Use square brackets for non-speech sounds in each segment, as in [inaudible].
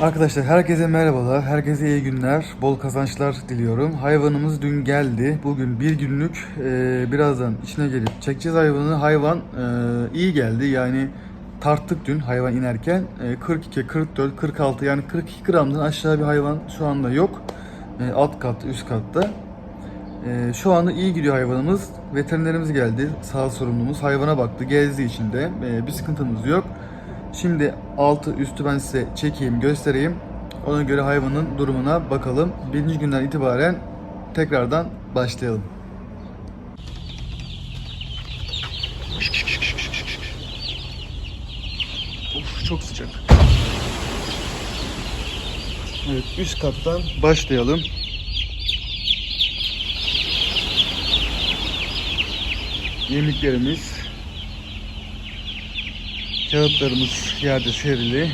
Arkadaşlar herkese merhabalar, herkese iyi günler, bol kazançlar diliyorum. Hayvanımız dün geldi. Bugün bir günlük e, birazdan içine gelip çekeceğiz hayvanı. Hayvan e, iyi geldi yani tarttık dün hayvan inerken. E, 42, 44, 46 yani 42 gramdan aşağı bir hayvan şu anda yok. E, alt katta, üst katta. E, şu anda iyi gidiyor hayvanımız. Veterinerimiz geldi, sağ sorumlumuz. Hayvana baktı, gezdi içinde. E, bir sıkıntımız yok. Şimdi altı üstü ben size çekeyim, göstereyim. Ona göre hayvanın durumuna bakalım. Birinci günden itibaren tekrardan başlayalım. Of çok sıcak. Evet üst kattan başlayalım. Yemliklerimiz, kağıtlarımız yerde serili.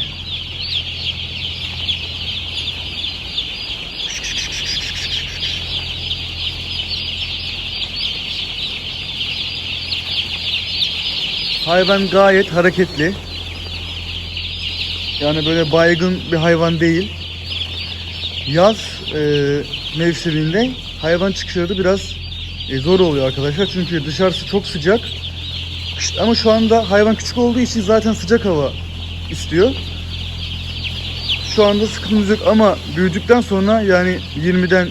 Hayvan gayet hareketli. Yani böyle baygın bir hayvan değil. Yaz e, mevsiminde hayvan çıkışları biraz e, zor oluyor arkadaşlar. Çünkü dışarısı çok sıcak. İşte ama şu anda hayvan küçük olduğu için zaten sıcak hava istiyor. Şu anda sıkıntımız yok ama büyüdükten sonra yani 20'den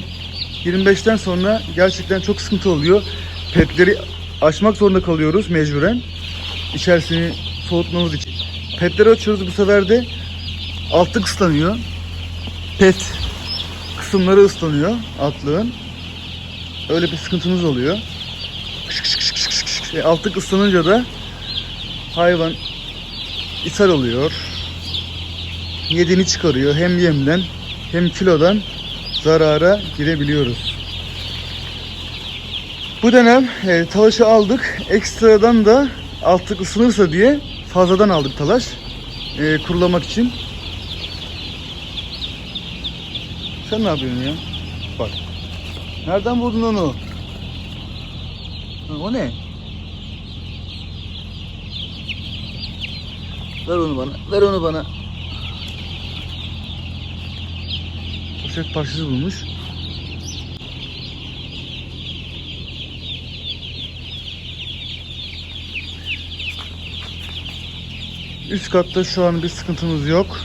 25'ten sonra gerçekten çok sıkıntı oluyor. Petleri açmak zorunda kalıyoruz mecburen. İçerisini soğutmamız için. Petleri açıyoruz bu sefer de altlık ıslanıyor. Pet kısımları ıslanıyor altlığın. Öyle bir sıkıntımız oluyor. E, altlık ıslanınca da hayvan ishal oluyor. Yediğini çıkarıyor. Hem yemden hem kilodan zarara girebiliyoruz. Bu dönem e, talaşı aldık. Ekstradan da altlık ısınırsa diye fazladan aldık talaş. E, kurulamak için. Sen ne yapıyorsun ya? Bak. Nereden buldun onu? O ne? Ver onu bana. Ver onu bana. Poşet parçası bulmuş. Üst katta şu an bir sıkıntımız yok.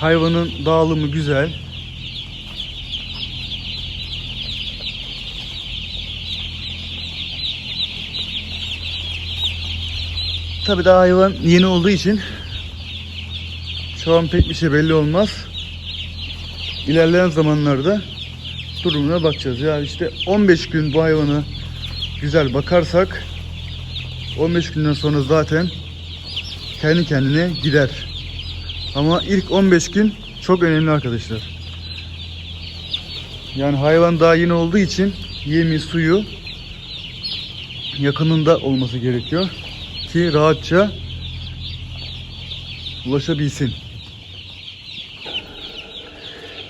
Hayvanın dağılımı güzel. Tabii daha hayvan yeni olduğu için şu an pek bir şey belli olmaz. İlerleyen zamanlarda durumuna bakacağız. Yani işte 15 gün bu hayvanı güzel bakarsak 15 günden sonra zaten kendi kendine gider. Ama ilk 15 gün çok önemli arkadaşlar. Yani hayvan daha yeni olduğu için yemi, suyu yakınında olması gerekiyor ki rahatça ulaşabilsin.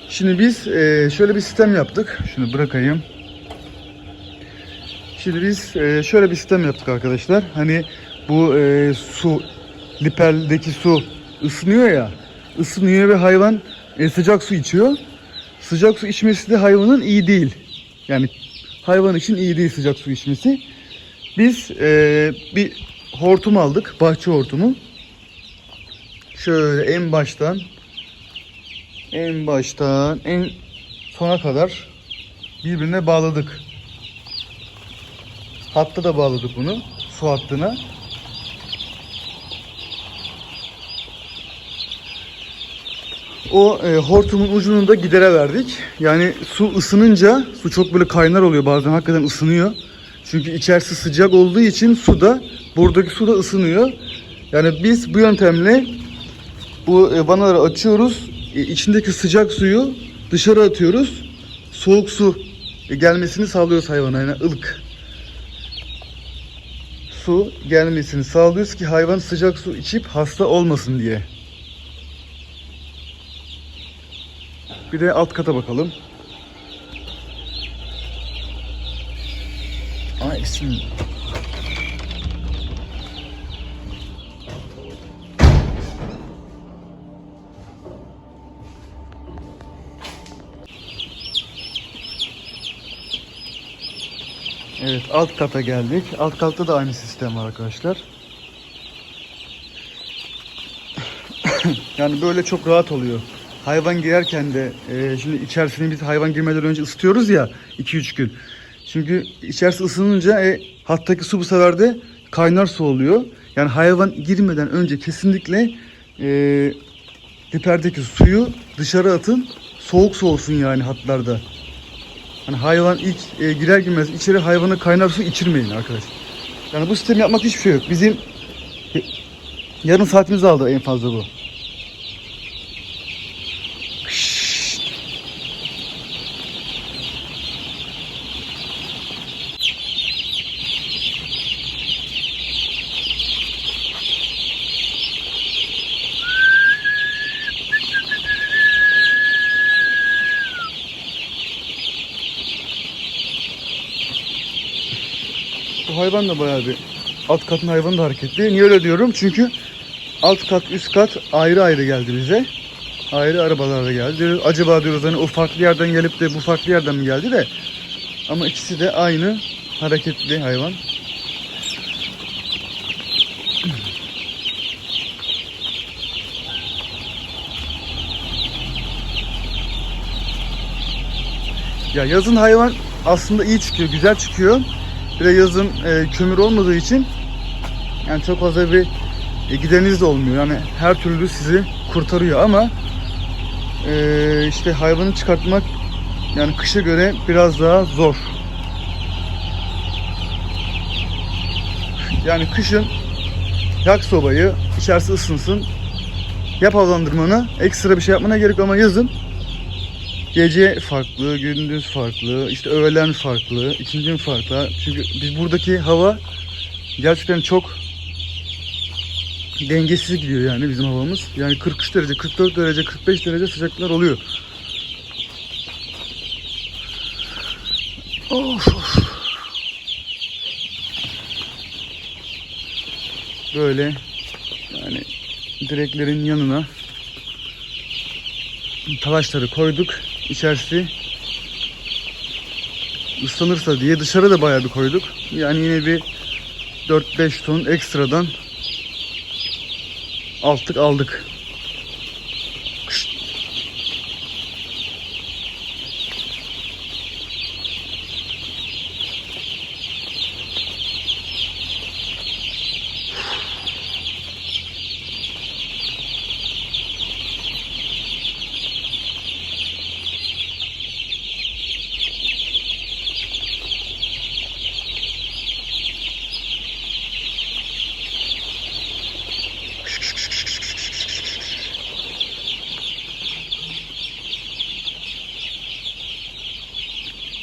Şimdi biz eee, şöyle bir sistem yaptık. Şunu bırakayım. Şimdi biz eee, şöyle bir sistem yaptık arkadaşlar. Hani bu eee, su, lipeldeki su ısınıyor ya. ısınıyor ve hayvan e, sıcak su içiyor. Sıcak su içmesi de hayvanın iyi değil. Yani hayvan için iyi değil sıcak su içmesi. Biz eee, bir hortum aldık. Bahçe hortumu. Şöyle en baştan en baştan en sona kadar birbirine bağladık. Hatta da bağladık bunu. Su hattına. O e, hortumun ucunu da gidere verdik. Yani su ısınınca su çok böyle kaynar oluyor bazen hakikaten ısınıyor. Çünkü içerisi sıcak olduğu için su da buradaki su da ısınıyor. Yani biz bu yöntemle bu e, vanaları açıyoruz. E, içindeki sıcak suyu dışarı atıyoruz. Soğuk su e, gelmesini sağlıyoruz hayvana yani ılık. Su gelmesini sağlıyoruz ki hayvan sıcak su içip hasta olmasın diye. Bir de alt kata bakalım. Ay isim. Evet alt kata geldik. Alt katta da aynı sistem var arkadaşlar. [coughs] yani böyle çok rahat oluyor. Hayvan girerken de e, şimdi içerisine biz hayvan girmeden önce ısıtıyoruz ya 2-3 gün. Çünkü içerisi ısınınca e, hattaki su bu sefer de kaynar su oluyor. Yani hayvan girmeden önce kesinlikle e, diperdeki suyu dışarı atın. Soğuk soğusun yani hatlarda. Hani hayvan ilk e, girer girmez içeri hayvana kaynar su içirmeyin arkadaşlar. Yani bu sistemi yapmak hiçbir şey yok. Bizim e, yarım saatimizi aldı en fazla bu. Hayvan da bayağı bir alt katın hayvanı da hareketli. Niye öyle diyorum? Çünkü alt kat üst kat ayrı ayrı geldi bize. Ayrı arabalarla geldi. Acaba diyoruz hani o farklı yerden gelip de bu farklı yerden mi geldi de. Ama ikisi de aynı hareketli hayvan. Ya yazın hayvan aslında iyi çıkıyor, güzel çıkıyor. Bir de yazın e, kömür olmadığı için yani çok fazla bir e, gideriniz de olmuyor. Yani her türlü sizi kurtarıyor ama e, işte hayvanı çıkartmak yani kışa göre biraz daha zor. Yani kışın yak sobayı, içerisi ısınsın. Yap havalandırmanı, ekstra bir şey yapmana gerek ama yazın Gece farklı, gündüz farklı, işte öğlen farklı, ikindi farklı. Çünkü biz buradaki hava gerçekten çok dengesiz gidiyor yani bizim havamız. Yani 43 derece, 44 derece, 45 derece sıcaklıklar oluyor. Of, of. Böyle yani direklerin yanına talaşları koyduk. İçerisi ıslanırsa diye dışarı da bayağı bir koyduk. Yani yine bir 4-5 ton ekstradan altık aldık.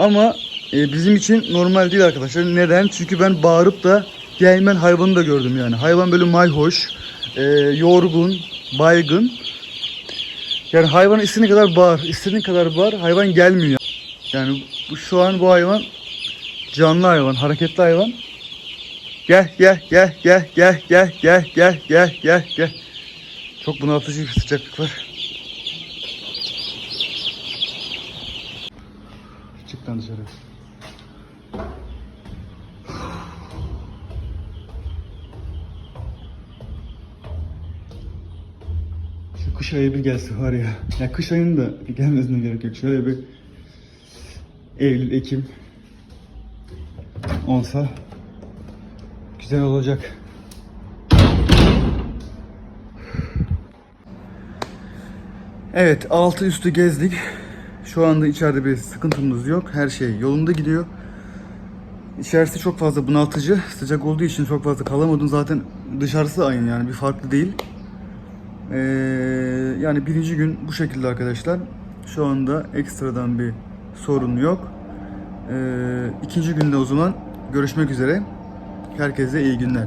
Ama e, bizim için normal değil arkadaşlar. Neden? Çünkü ben bağırıp da gelmen hayvanı da gördüm yani. Hayvan böyle mayhoş, e, yorgun, baygın. Yani hayvan istediğin kadar bağır, istediğin kadar bağır, hayvan gelmiyor. Yani bu, şu an bu hayvan canlı hayvan, hareketli hayvan. Gel gel gel gel gel gel gel gel gel gel gel. Çok bunaltıcı bir sıcaklık var. Çık lan dışarı. Şu kış ayı bir gelse var ya. Ya kış ayının da gelmesine gerek yok. Şöyle bir Eylül, Ekim olsa güzel olacak. Evet altı üstü gezdik. Şu anda içeride bir sıkıntımız yok. Her şey yolunda gidiyor. İçerisi çok fazla bunaltıcı. Sıcak olduğu için çok fazla kalamadım. Zaten dışarısı aynı yani bir farklı değil. Ee, yani birinci gün bu şekilde arkadaşlar. Şu anda ekstradan bir sorun yok. Ee, ikinci günde o zaman görüşmek üzere. Herkese iyi günler.